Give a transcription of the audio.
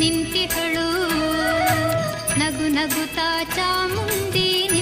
ನಿಂತಿಹಳು ನಗು ನಗುತ್ತಾ ಚಾಮುಂಡಿನಿ